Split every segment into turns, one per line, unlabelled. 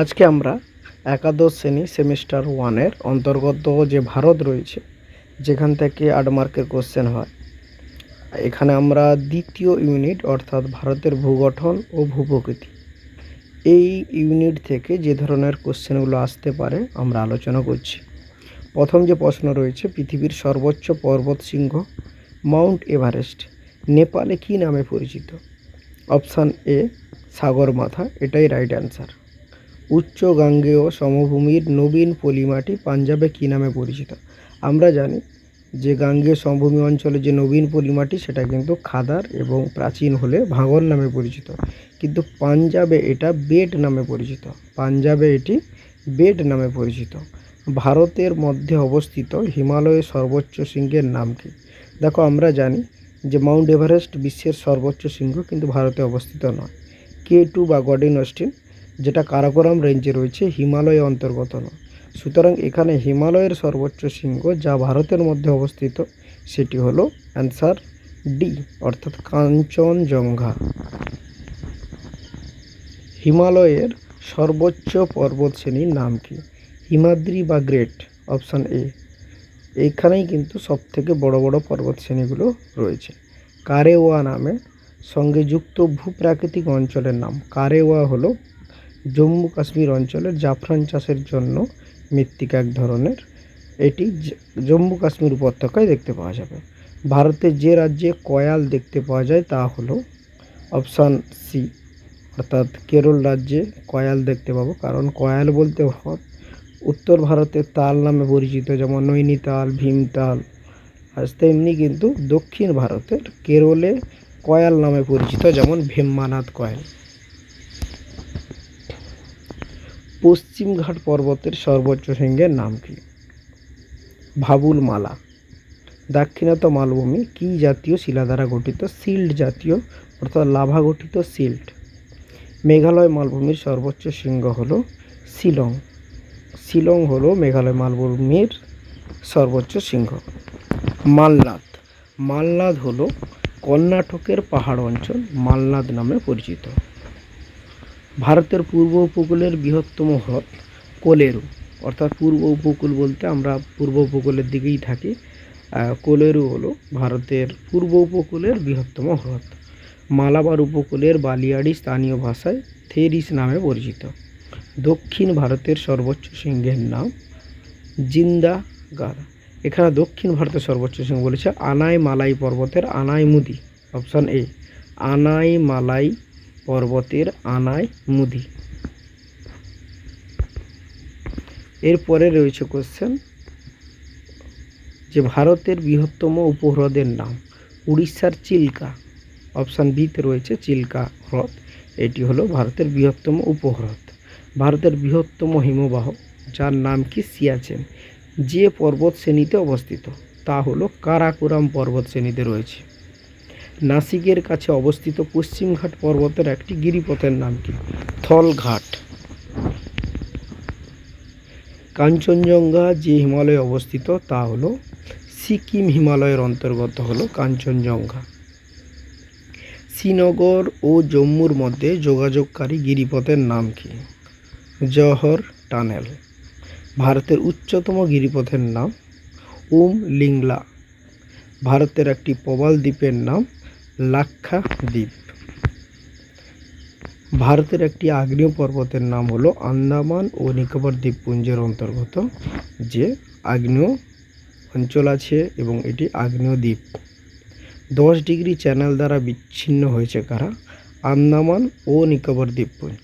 আজকে আমরা একাদশ শ্রেণি সেমিস্টার ওয়ানের অন্তর্গত যে ভারত রয়েছে, যেখান থেকে আট মার্কের কোশ্চেন হয়, এখানে আমরা দ্বিতীয় ইউনিট অর্থাৎ ভারতের ভূগঠন ও ভূপ্রকৃতি, এই ইউনিট থেকে যে ধরনের কোশ্চেনগুলো আসতে পারে আমরা আলোচনা করছি। প্রথম যে প্রশ্ন রয়েছে, পৃথিবীর সর্বোচ্চ পর্বত শৃঙ্গ মাউন্ট এভারেস্ট, নেপালে কী নামে পরিচিত? অপশান এ, সাগরমাথা, এটাই রাইট অ্যান্সার উচ্চ গাঙ্গেয় সমভূমির নবীন পলিমাটি পাঞ্জাবে কী নামে পরিচিত? আমরা জানি যে গাঙ্গেয় সমভূমি অঞ্চলে যে নবীন পলিমাটি, সেটা কিন্তু খাদার এবং প্রাচীন হলে ভাঙর নামে পরিচিত। কিন্তু পাঞ্জাবে এটা বেট নামে পরিচিত। পাঞ্জাবে এটি বেট নামে পরিচিত। ভারতের মধ্যে অবস্থিত হিমালয়ের সর্বোচ্চ শৃঙ্গের নাম কি? দেখো, আমরা জানি যে মাউন্ট এভারেস্ট বিশ্বের সর্বোচ্চ শৃঙ্গ কিন্তু ভারতে অবস্থিত নয়। কে টু বা গডিন অস্টিন যেটা কারাকোরাম রেঞ্জে রয়েছে হিমালয়ে অন্তর্গত সুতরাং এখানে হিমালয়ের সর্বোচ্চ শৃঙ্গ যা ভারতের মধ্যে অবস্থিত, সেটি হলো অ্যান্সার ডি অর্থাৎ কাঞ্চনজঙ্ঘা। হিমালয়ের সর্বোচ্চ পর্বত শ্রেণির নাম কি? হিমাদ্রি বা গ্রেট অপশান এ এইখানেই কিন্তু সবথেকে বড় বড় পর্বত শ্রেণীগুলো রয়েছে। কারেওয়া নামে সঙ্গে যুক্ত ভূপ্রাকৃতিক অঞ্চলের নাম। কারেওয়া হলো জম্মু কাশ্মীর অঞ্চলের জাফরান চাষের জন্য মৃত্তিকা এক ধরনের। এটি জম্মু কাশ্মীর উপত্যকায় দেখতে পাওয়া যাবে। ভারতের যে রাজ্যে কয়াল দেখতে পাওয়া যায় তা হলো অপশান সি। অর্থাৎ কেরল রাজ্যে কয়াল দেখতে পাবো, কারণ কয়াল বলতে উত্তর ভারতের তাল নামে পরিচিত, যেমন নৈনিতাল, ভীমতাল। আর তেমনি কিন্তু দক্ষিণ ভারতের কেরলে কয়াল নামে পরিচিত, যেমন ভীম্মানাথ কয়াল। পশ্চিমঘাট পর্বতের সর্বোচ্চ শৃঙ্গের নাম কি? ভাবুল মালা। দাক্ষিণাত্য মালভূমি কি জাতীয় শিলা দ্বারা গঠিত? সিল্ট জাতীয়, অর্থাৎ লাভা গঠিত সিল্ট মেঘালয় মালভূমির সর্বোচ্চ শৃঙ্গ হল শিলং। শিলং হলো মেঘালয় মালভূমির সর্বোচ্চ শৃঙ্গ। মালনাদ। মালনাদ হলো কর্ণাটকের পাহাড় অঞ্চল, মালনাদ নামে পরিচিত। ভারতের পূর্ব উপকূলের বৃহত্তম হ্রদ কোলেরু। অর্থাৎ পূর্ব উপকূল বলতে আমরা পূর্ব উপকূলের দিকেই থাকি। কোলেরু হলো ভারতের পূর্ব উপকূলের বৃহত্তম হ্রদ। মালাবার উপকূলের বালিয়াড়ি স্থানীয় ভাষায় থেরিস নামে পরিচিত। দক্ষিণ ভারতের সর্বোচ্চ শৃঙ্গের নাম জিন্দাগার। এখানে দক্ষিণ ভারতের সর্বোচ্চ সিংহ বলেছে আনাই মালাই পর্বতের আনাই মুদি অপশান এ আনাই মালাই পর্বতের আনাই মুদি। এরপরে রয়েছে কোশ্চেন যে ভারতের বৃহত্তম উপহ্রদের নাম, উড়িষ্যার চিল্কা। অপশান বিতে রয়েছে চিল্কা হ্রদ। এটি হলো ভারতের বৃহত্তম উপহ্রদ। ভারতের বৃহত্তম হিমবাহ, যার নাম কি? সিয়াচেন। যে পর্বত শ্রেণীতে অবস্থিত, তা হলো কারাকোরাম পর্বত শ্রেণীতে রয়েছে। নাসিকের কাছে অবস্থিত পশ্চিমঘাট পর্বতের একটি গিরিপথের নাম কি? থলঘাট। কাঞ্চনজঙ্ঘা যে হিমালয়ে অবস্থিত, তা হলো সিকিম হিমালয়ের অন্তর্গত হলো কাঞ্চনজঙ্ঘা। শ্রীনগর ও জম্মুর মধ্যে যোগাযোগকারী গিরিপথের নাম কি? জহর টানেল। ভারতের উচ্চতম গিরিপথের নাম উম লিংলা। ভারতের একটি প্রবাল দ্বীপের নাম লাক্ষা দ্বীপ ভারতের একটি আগ্নেয় পর্বতের নাম হলো আন্দামান ও নিকোবর দ্বীপপুঞ্জের অন্তর্গত, যে আগ্নেয় অঞ্চল আছে এবং এটি আগ্নেয় দ্বীপ। দশ ডিগ্রি চ্যানেল দ্বারা বিচ্ছিন্ন হয়েছে কারা? আন্দামান ও নিকোবর দ্বীপপুঞ্জ।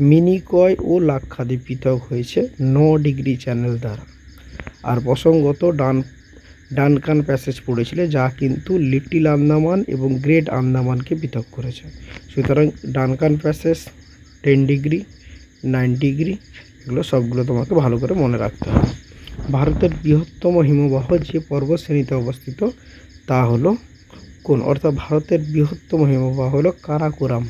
মিনিকয় ও লাক্ষাদ্বীপ পৃথক হয়েছে ন ডিগ্রি চ্যানেল দ্বারা। আর প্রসঙ্গত ডান ডানকান প্যাসেজ পড়েছিল, যা কিন্তু লিটিল আন্দামান এবং গ্রেট আন্দামানকে পৃথক করেছে। সুতরাং Duncan passage, ten degree, nine degree, এগুলো সবগুলো তোমাকে ভালো করে মনে রাখতে হবে। ভারতের বৃহত্তম হিমবাহ যে পর্বত শ্রেণীতে অবস্থিত, তা হলো কোন? অর্থাৎ ভারতের বৃহত্তম হিমবাহ হলো কারাকোরাম।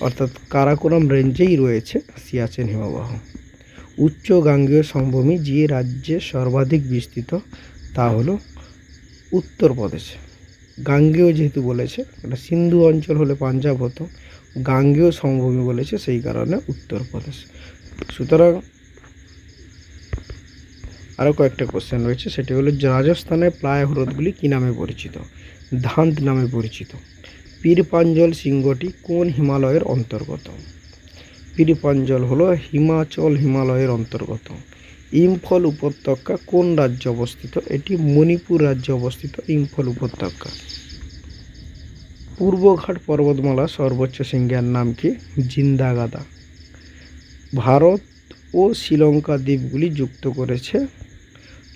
অর্থাৎ কারাকোরাম রেঞ্জেই রয়েছে, সিয়াচেন হিমবাহ। উচ্চ গাঙ্গেয় সমভূমি যে রাজ্যে সর্বাধিক বিস্তৃত, তা হলো উত্তরপ্রদেশ। গাঙ্গেয় যেহেতু বলেছে এটা সিন্ধু অঞ্চল হলে পাঞ্জাব হতো, গাঙ্গেয় সমভূমি বলেছে, সেই কারণে উত্তরপ্রদেশ। সুতরাং আরও কয়েকটা কোশ্চেন রয়েছে, সেটি হলো রাজস্থানের প্রায় হ্রদগুলি কী নামে পরিচিত? ধান্ত নামে পরিচিত। পীরপাঞ্জল সিংহটি কোন হিমালয়ের অন্তর্গত? পীরপাঞ্জল হলো হিমাচল হিমালয়ের অন্তর্গত। ইম্ফল উপত্যকা কোন রাজ্যে অবস্থিত? এটি মণিপুর রাজ্যে অবস্থিত ইম্ফল উপত্যকা। পূর্বঘাট পর্বতমালা সর্বোচ্চ শৃঙ্গের নাম কি? জিন্দাগাদা। ভারত ও শ্রীলঙ্কা দ্বীপগুলি যুক্ত করেছে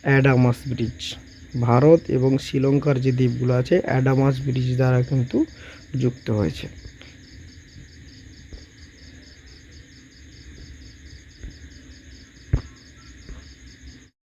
অ্যাডামাস ব্রিজ। ভারত এবং শ্রীলঙ্কার যে দ্বীপগুলো আছে, অ্যাডামাস ব্রিজ দ্বারা কিন্তু যুক্ত হয়েছে।